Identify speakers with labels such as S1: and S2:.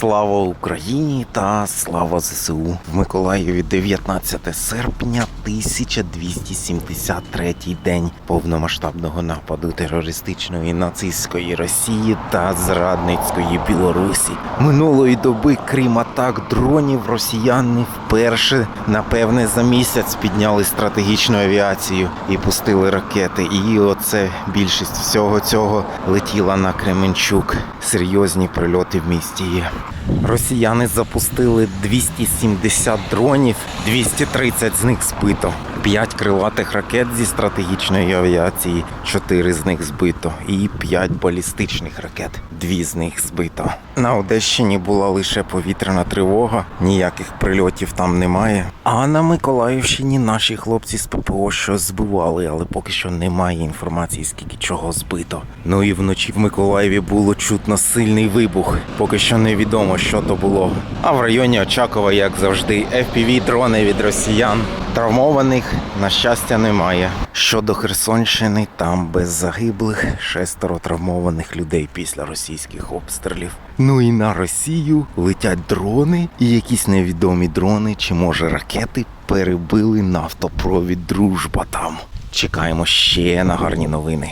S1: Слава Україні та слава ЗСУ в Миколаєві 19 серпня 1273 день повномасштабного нападу терористичної нацистської Росії та зрадницької Білорусі. Минулої доби, крім атак дронів, росіяни вперше, напевне, за місяць підняли стратегічну авіацію і пустили ракети. І оце більшість всього цього летіла на Кременчук. Серйозні прильоти в місті є. Росіяни запустили 270 дронів, 230 з них збито. 5 крилатих ракет зі стратегічної авіації, 4 з них збито, і 5 балістичних ракет, 2 з них збито. На Одещині була лише повітряна тривога, ніяких прильотів там немає. А на Миколаївщині наші хлопці з ППО щось збивали, але поки що немає інформації, скільки чого збито. Ну і вночі в Миколаєві було чутно сильний вибух. Поки що невідомо, що то було. А в районі Очакова, як завжди, fpv дрони від росіян. Травмованих, на щастя, немає. Щодо Херсонщини, там без загиблих шестеро травмованих людей після російських обстрілів. Ну і на Росію летять дрони, і якісь невідомі дрони, чи може ракети перебили нафтопровід дружба там. Чекаємо ще на гарні новини.